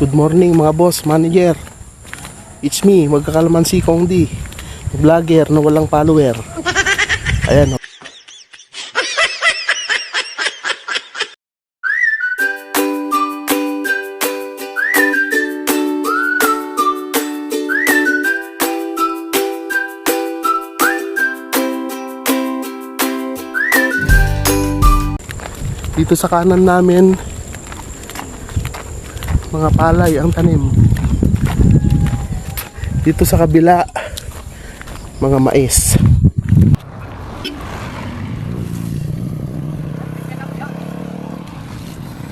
Good morning mga boss, manager. It's me, magkakalaman si Kong D. Vlogger na walang follower. Ayan. oh. Dito sa kanan namin, mga palay ang tanim. Dito sa kabila, mga mais.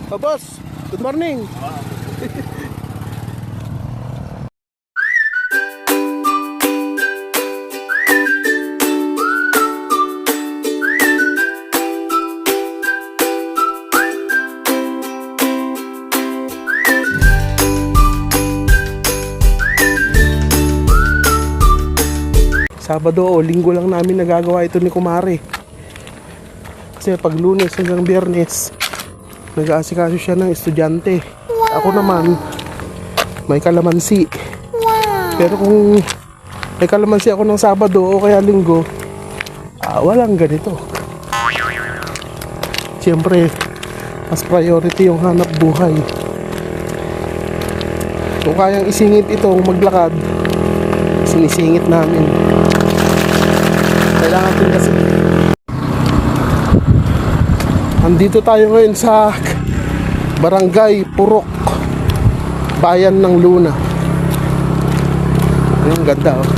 Oh, boss, good morning. Sabado o linggo lang namin nagagawa ito ni Kumare. Kasi pag lunes hanggang biyernes, nag-aasikaso siya ng estudyante. Ako naman, may kalamansi. Pero kung may kalamansi ako ng Sabado o kaya linggo, ah, walang ganito. Siyempre, mas priority yung hanap buhay. Kung kayang isingit itong maglakad, sinisingit namin. Din kasi. Andito tayo ngayon sa Barangay Purok, Bayan ng Luna. Ang ganda oh.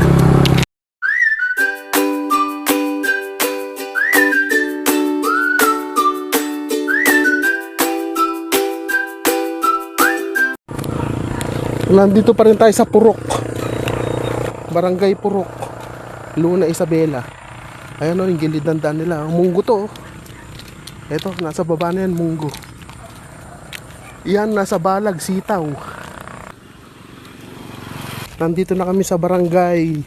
Nandito pa rin tayo sa Purok. Barangay Purok. Luna Isabela. Ayan o, yung gilid ng daan nila. Ang munggo to. oh. Eto, nasa baba na yan, munggo. Yan, nasa balag, sitaw. Nandito na kami sa barangay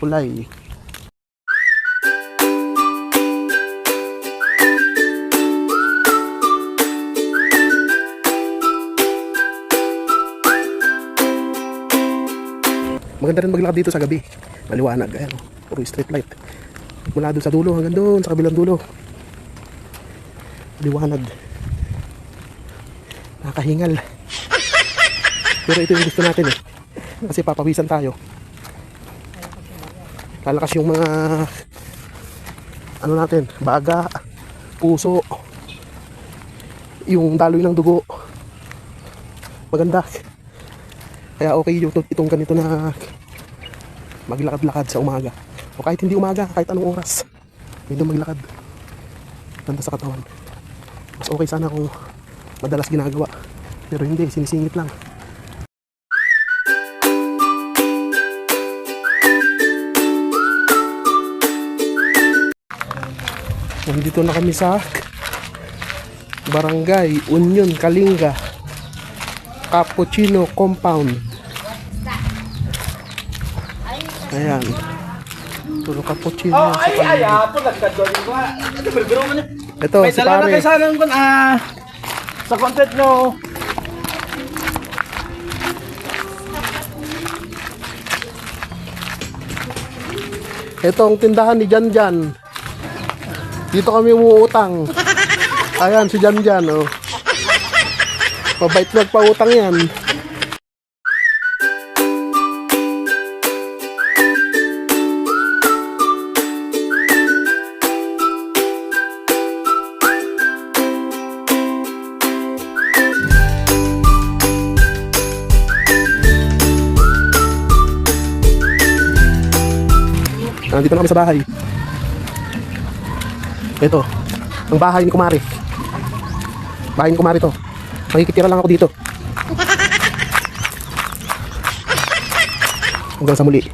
Pulay. Maganda rin maglakad dito sa gabi. Maliwanag, ayan o. Puro street light. Mula doon sa dulo hanggang doon sa kabilang dulo. Liwanag. Nakakahingal. Pero ito yung gusto natin eh. Kasi papawisan tayo. Lalakas yung mga ano natin, baga, puso, yung daloy ng dugo. Maganda. Kaya okay yung itong ganito na maglakad-lakad sa umaga. O kahit hindi umaga, kahit anong oras. Pwede maglakad. Ganda sa katawan. Mas okay sana kung madalas ginagawa. Pero hindi, sinisingit lang. Nandito na kami sa Barangay Union Kalinga Cappuccino Compound. Ayan. Puro cappuccino Oh, ay, ay, apo, nagkadwali ko. Ito, pero man. Ito, May si dala na pare. kayo sana kun, ah, sa content nyo. Ito ang tindahan ni Jan Jan. Dito kami umuutang. Ayan, si Jan Jan, oh. Mabait magpautang yan. Nandito na kami sa bahay. Ito, ang bahay ni Kumari. Bahay ni Kumari to. Makikitira lang ako dito. Hanggang sa muli.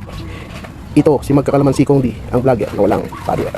Ito, si Magkakalaman si Kong D, ang vlogger na walang follower.